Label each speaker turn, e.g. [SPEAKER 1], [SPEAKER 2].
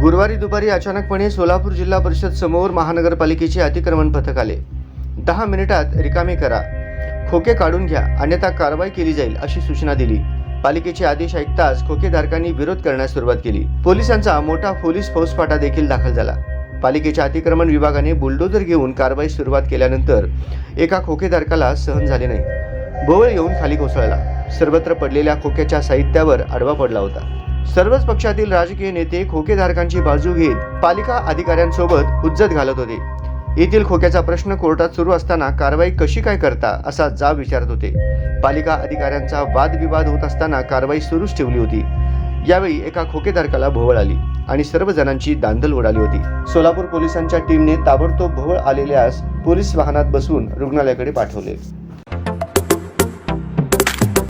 [SPEAKER 1] गुरुवारी दुपारी अचानकपणे सोलापूर जिल्हा परिषद समोर महानगरपालिकेचे अतिक्रमण पथक आले. दहा मिनिटात रिकामे करा. खोके काढून घ्या. अन्यथा कारवाई केली जाईल अशी सूचना दिली. पालिकेचे आदेश ऐकताच खोकेधारकांनी विरोध करण्यास सुरुवात केली. पोलिसांचा मोठा पोलीस फौजफाटा देखील दाखल झाला. पालिकेच्या अतिक्रमण विभागाने बुलडोजर घेऊन कारवाई सुरुवात केल्यानंतर एका खोकेधारकाला सहन झाले नाही. भोवळ येऊन खाली कोसळला. सर्वत्र पडलेल्या खोक्याच्या साहित्यावर आडवा पडला होता. सर्वच पक्षातील राजकीय नेते खोकेधारकांची बाजू घेत पालिका अधिकाऱ्यांसोबत हुज्जत घालत होते. येथील खोक्याचा प्रश्न कोर्टात सुरू असताना कारवाई कशी काय करता असा जाब विचारत होते. पालिका अधिकाऱ्यांचा वादविवाद होत असताना कारवाई सुरूच ठेवली होती. यावेळी एका खोकेधारकाला भोवळ आली आणि सर्व जणांची दांदल उडाली होती. सोलापूर पोलिसांच्या टीमने ताबडतोब भोवळ आलेल्यास पोलीस वाहनात बसवून रुग्णालयाकडे पाठवले.